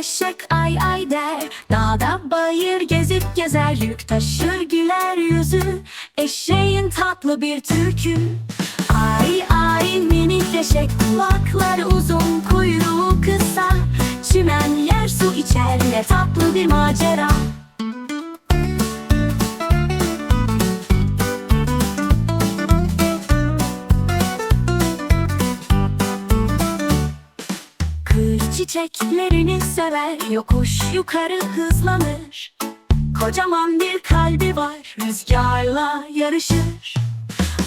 eşek ay ay der. Dağda bayır gezip gezer Yük taşır güler yüzü. Eşeğin tatlı bir türkü. Ay ay minik eşek Kulakları uzun kuyruğu kısa. Çimen yer su içer Ne tatlı bir macera çiçeklerini sever Yokuş yukarı hızlanır. Kocaman bir kalbi var Rüzgarla yarışır.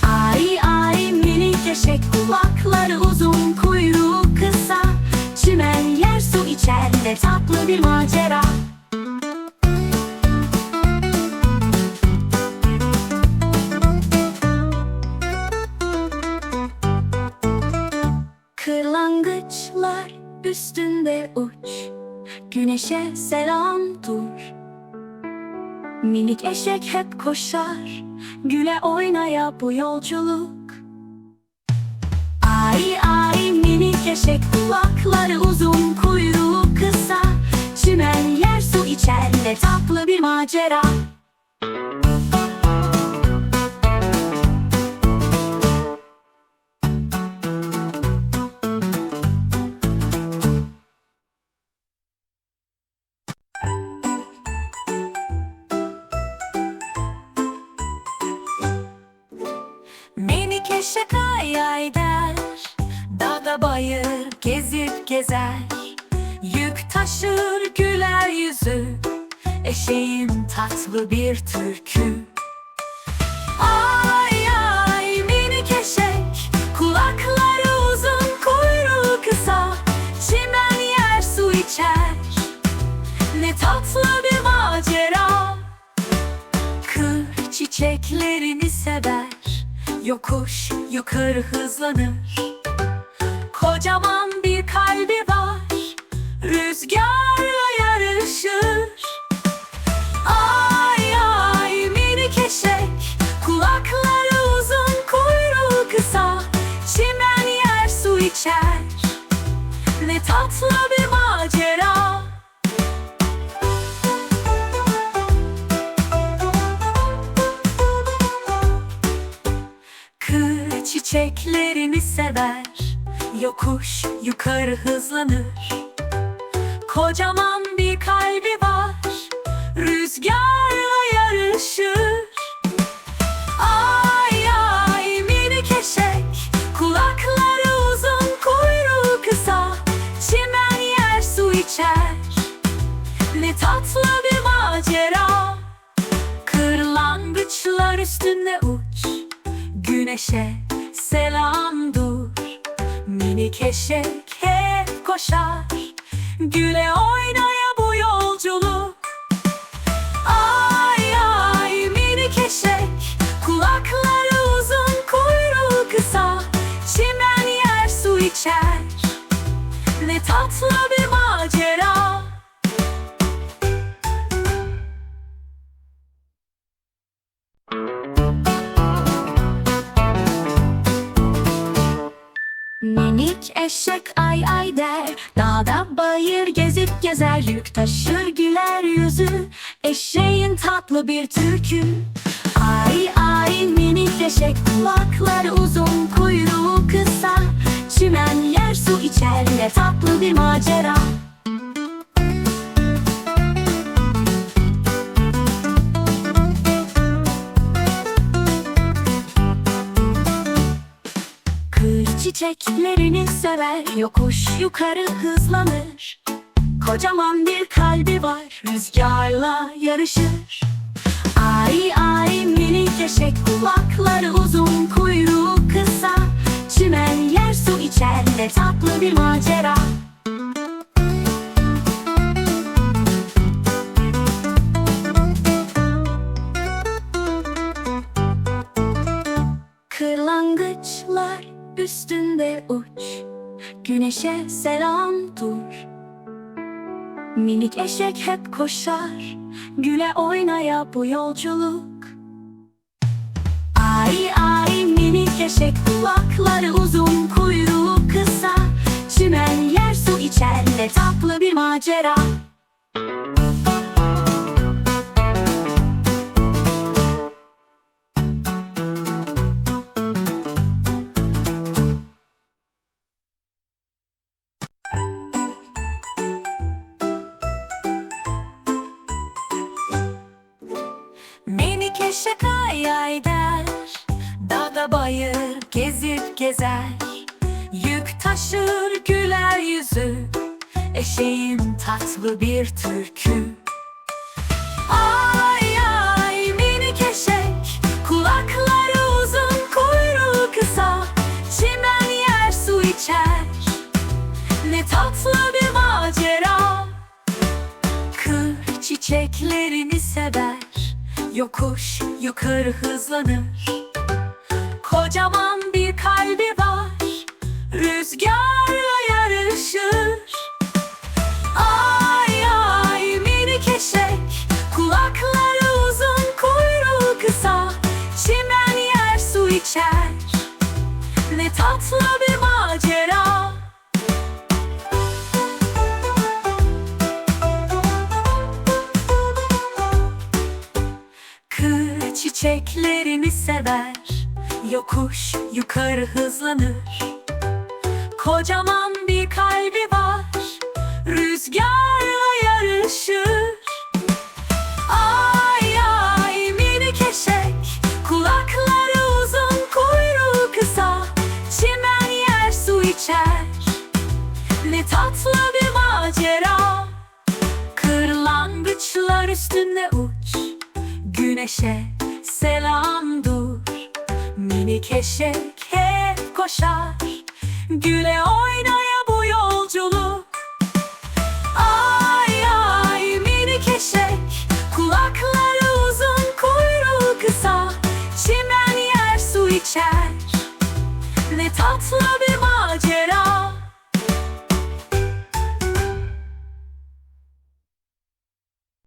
Ay ay minik eşek Kulakları uzun kuyruğu kısa. Çimen yer su içer Ne tatlı bir macera Güneşe selam dur. Minik eşek hep koşar. Güle oynaya bu yolculuk. Ay ay minik eşek Kulakları uzun kuyruğu kısa. Çimen yer su içer Ne tatlı bir macera Minik eşek ay ay der Dağda bayır gezip gezer. Yük taşır güler yüzü. Eşeğin tatlı bir türkü. Ay ay minik Kulakları uzun kuyruğu kısa. Çimen yer su içer. Ne tatlı bir macera. Kır çiçeklerini sever Yokuş yukarı hızlanır. Kocaman bir kalbi var Rüzgarla yarışır. Ay ay minik eşek Kulakları uzun kuyruğu kısa Çimen yer su içer. Ne tatlı bir macera çiçeklerini sever. Yokuş yukarı hızlanır. Kocaman bir kalbi var. Rüzgarla yarışır. Ay ay minik eşek Kulakları uzun kuyruğu kısa. Çimen yer su içer. Ne tatlı bir macera. Kırlangıçlar üstünde uç. Güneşe selam dur. Minik eşek hep koşar. Güle oynaya bu yolculuk. Ay ay minik eşek Kulakları uzun kuyruğu kısa. Çimen yer su içer. Ne tatlı bir macera Minik eşek ay ay der. Dağda bayır gezip gezer. Yük taşır güler yüzü. Eşeğin tatlı bir türkü. Ay ay minik eşek Kulakları uzun kuyruğu kısa. Çimen yer su içer Ne tatlı bir macera çiçeklerini sever Yokuş yukarı hızlanır. Kocaman bir kalbi var Rüzgarla yarışır. Ay ay minik eşek Kulakları uzun kuyruğu kısa. Çimen yer su içer Ne tatlı bir macera Güneşe selam dur. Minik eşek hep koşar. Güle oynaya bu yolculuk. Ay ay minik eşek Kulakları uzun kuyruğu kısa. Çimen yer su içer Ne tatlı bir macera macera Minik eşek ay ay der Dağda bayır gezip gezer. Yük taşır güler yüzü. Eşeğin tatlı bir türkü Yokuş yukarı hızlanır. Kocaman bir kalbi var Rüzgarla yarışır. Ay ay minik eşek Kulakları uzun kuyruğu kısa. Çimen yer su içer. Ne tatlı bir macera çiçeklerini sever. Yokuş yukarı hızlanır. Kocaman bir kalbi var. Rüzgarla yarışır. Ay ay minik eşek Kulakları uzun kuyruğu kısa. Çimen yer su içer. Ne tatlı bir macera. Kırlangıçlar üstünde uç. Güneşe selam dur. Minik eşek hep koşar. Güle oynaya bu yolculuk. Ay ay minik eşek Kulakları uzun kuyruğu kısa. Çimen yer su içer. Ne tatlı bir